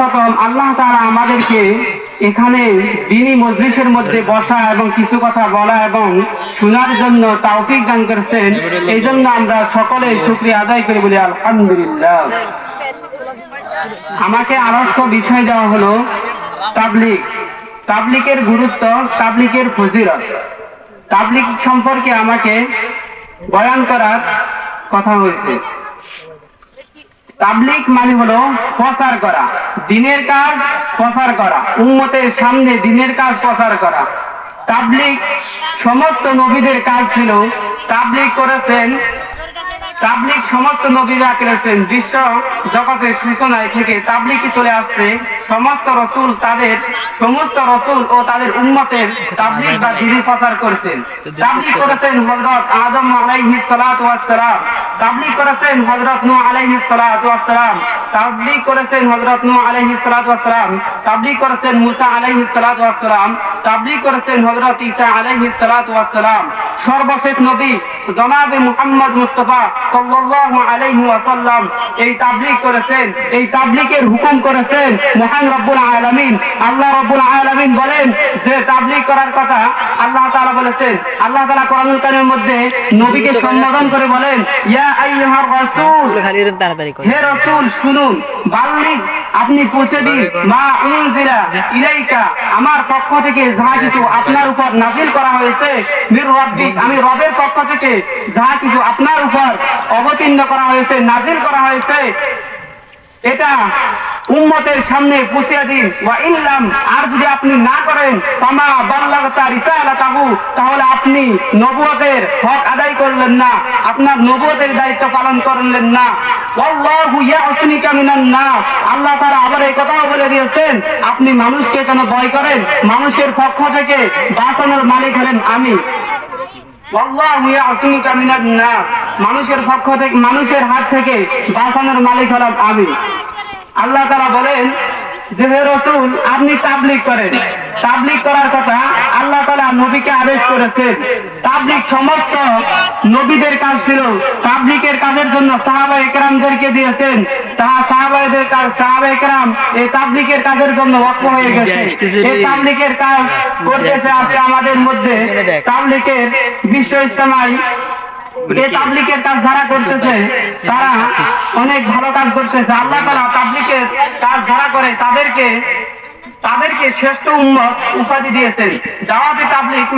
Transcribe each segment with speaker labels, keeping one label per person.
Speaker 1: প্রথম আল্লাহ তাআলা আমাদেরকে এখানে দিনী মজলিসের মধ্যে বসা এবং কিছু কথা বলা এবং শোনার জন্য তৌফিক দান করেছেন। এই জন্য আমরা সকলে শুকরিয়া আদায় করি বলি আলহামদুলিল্লাহ। আমাকে আরস্য বিষয় দেওয়া হলো তাবলিক তাবলিকের গুরুত্ব তাবলিকের ফজিলত। তাবলিক সম্পর্কে আমাকে বয়ান করার কথা হয়েছে। তাবলিক মানে হলো প্রচার করা, দিনের কাজ প্রচার করা উন্মতের সামনে দিনের কাজ প্রচার করা। তাবলিক সমস্ত নবীদের কাজ ছিল তাবলিক করেছেন তাবলিক সমস্ত নবীরা করেছেন বিশ্ব জগতের সূচনায় থেকে তাবলিকি চলে আসছে। সমস্ত রসুল তাদের, সমস্ত রসুল ও তাদের উম্মতের তাবলিক বা দিনের প্রচার করেছেন। তাবলিক করেছেন হযরত আদম আলাইহিস সালাতু ওয়াস সালাম তাবলিগ করেছেন হযরত নূহ আলাইহিস সালাতু ওয়াস সালাম তাবলিগ করেছেন হযরত নূহ আলাইহিস সালাতু ওয়াস সালাম তাবলিগ করেছেন মুসা আলাইহিস সালাতু ওয়াস সালাম তাবলিগ করেছেন হযরত ঈসা আলাইহিস সালাতু ওয়াস সালাম সর্বশেষ নবী জনাবে মুহাম্মদ মুস্তাফা সাল্লাল্লাহু আলাইহি ওয়াসাল্লাম এই তাবলিগ করেছেন এই তাবলিগের হুকুম করেছেন মহান রব্বুল আলামিন। আল্লাহ রব্বুল আলামিন বলেন যে তাবলিগ করার কথা আল্লাহ তাআলা বলেছেন। আল্লাহ তাআলা কোরআনুল কারীমের মধ্যে নবীকে সম্বোধন করে বলেন ইয়া আইয়ুহার রাসূল
Speaker 2: খালি এরকম তাড়াতাড়ি করে
Speaker 1: হে রসুল শুনুন। বাল্লিক আপনি পৌঁছে দিন। মা উনজিলা ইলাইকা আমার পক্ষ থেকে যাহা কিছু আপনার উপর নাজিল করা হয়েছে মির রাব্বিক আমি রবের পক্ষ থেকে যাহা কিছু আপনার উপর অবতীর্ণ করা হয়েছে, নাজিল করা হয়েছে। এটা উম্মতের সামনে পুষিয়ে দিন। ওয়া ইল্লাম, আর যদি আপনি না করেন তামা বাল্লাগতা রিসালাতাহু, তাহলে আপনি নবুয়তের হক আদায় করলেন না, আপনার নবুয়তের দায়িত্ব পালন করলেন না। আল্লাহু ইয়াসমিকা মিনান নাস, আল্লাহ তাআলা আবার এই কথাও বলে দিয়েছেন, আপনি মানুষকে কেন ভয় করেন? মানুষের পক্ষ থেকে বাঁচানোর মালিক হলেন আমি আল্লাহু ইয়াসমিকা মিনান নাস মানুষের পক্ষ থেকে মানুষের হাত থেকে বাঁচানোর মালিক হলাম আমি। আল্লাহ তারা বলেন যে রসুল আপনি তাবলিক করেন। তাবলিক করার কথা আল্লাহ তালা নবীকে আদেশ করেছেন। তাবলিক সমস্ত নবীদের কাজ ছিল। তাবলিকের কাজের জন্য সাহাবা একরামদেরকে দিয়েছেন। তাহা সাহাবাদের কাজ সাহাবা একরাম এই তাবলিকের কাজের জন্য ওয়াকফ হয়ে গেছে। এই তাবলিকের কাজ করতেছে আজকে আমাদের মধ্যে। তাবলিকের বিশ্ব ইস্তেমায় যে কাজ যারা করতেছে, তারা অনেক ভালো কাজ করতেছে। আল্লাহ তারা কাজ যারা করে, তাদেরকে তাদেরকে শ্রেষ্ঠ উম্মত উপাধি দিয়েছেন। তাবলিক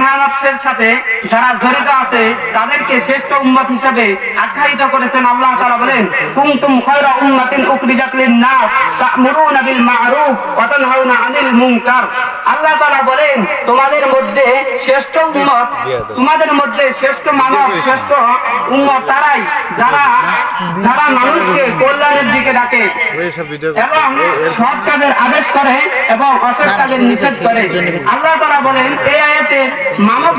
Speaker 1: সাথে যারা জড়িত আছে, তাদেরকে শ্রেষ্ঠ হিসেবে আখ্যায়িত করেছেন আল্লাহ তাআলা বলেন, কুনতুম খায়রা উম্মাতিন উখরিজাত লিন-নাস তা'মুরুনা বিল মা'রুফ আনিল আল্লাহ বলেন তোমাদের মধ্যে শ্রেষ্ঠ উম্মত তোমাদের মধ্যে শ্রেষ্ঠ মানব শ্রেষ্ঠ উম্মত তারাই যারা যারা মানুষকে কল্যাণের দিকে ডাকে। এবং সৎ কাজের আদেশ করে এবং অসৎ কাজের নিষেধ করে। আল্লাহ তারা বলেন এই আয়াতে মানব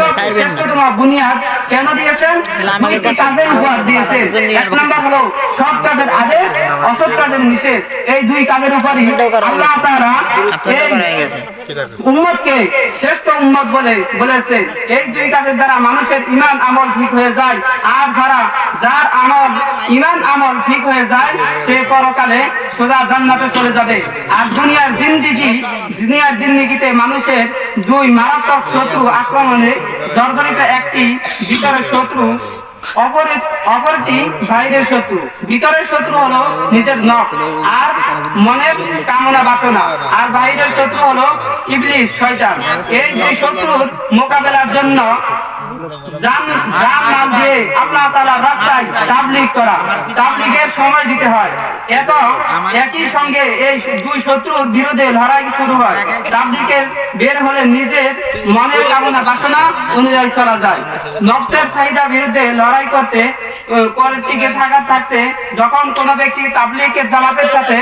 Speaker 2: না।
Speaker 1: শ্রেষ্ঠতম বুনিয়াদ কেন দিয়েছেন? দুইটি কাজের উপর দিয়েছেন। এক নম্বর হলো সৎ কাজের আদেশ অসৎ কাজের নিষেধ। এই দুই কাজের উপরই আল্লাহ তারা এই উম্মতকে শ্রেষ্ঠ উম্মত বলে এই দুই কাজের দ্বারা মানুষের ইমান আমল ঠিক হয়ে যায়। আর যারা যার আমল ইমান আমল ঠিক হয়ে যায়, সে পরকালে সোজা জান্নাতে চলে যাবে। আর দুনিয়ার জিন্দিগি দুনিয়ার জিন্দিগিতে মানুষের দুই মারাত্মক শত্রু আক্রমণে জর্জরিত একটি ভিতরের শত্রু অপরটি বাইরের শত্রু। ভিতরের শত্রু হলো নিজের নখ। আর মনের কামনা, বাসনা। আর বাইরের শত্রু হলো ইবলিশ শয়তান। এই দুই শত্রুর মোকাবেলার জন্য বিরুদ্ধে লড়াই করতে করে টিকে থাকার থাকতে যখন কোনো ব্যক্তি তাবলীগের জামাতের সাথে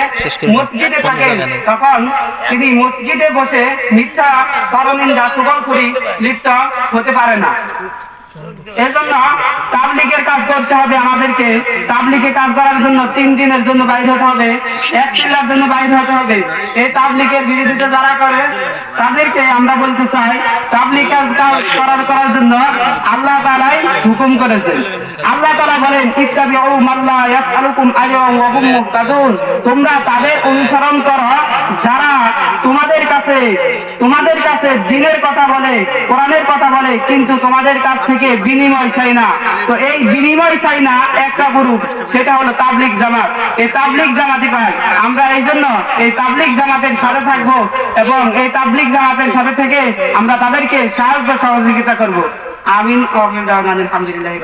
Speaker 1: মসজিদে থাকে তখন তিনি মসজিদে বসে মিথ্যা পরনিন্দা লিপ্ত হতে পারে না। এজন্য তাবলিগের কাজ করতে হবে আমাদেরকে। তাবলিগে কাজ করার জন্য তিন দিনের জন্য বাইরে হতে হবে, এক জন্য বাইরে হতে হবে। এই তাবলিগের বিরোধিতা যারা করে, তাদেরকে আমরা বলতে চাই, তাবলিগ কাজ করার করার জন্য আল্লাহ তাআলাই হুকুম করেছেন আল্লাহ তাআলা বলেন, ইত্তাবিউ মাল্লা ইয়াসআলুকুম মুহতাদুন। তোমরা তাদের অনুসরণ করো, যারা তোমাদের কাছে তোমাদের কাছে দিনের কথা বলে, কোরআনের কথা বলে, কিন্তু তোমাদের কাছ থেকে বিনিময় চাই না। তো এই বিনিময় চাই না একটা গ্রুপ, সেটা হলো তাবলিগ জামাত। এই তাবলিগ জামাতি পাই আমরা এই জন্য এই তাবলিগ জামাতের সাথে থাকব এবং এই তাবলিগ জামাতের সাথে থেকে আমরা তাদেরকে সাহায্য সহযোগিতা করব। আমিন আলহামদুলিল্লাহি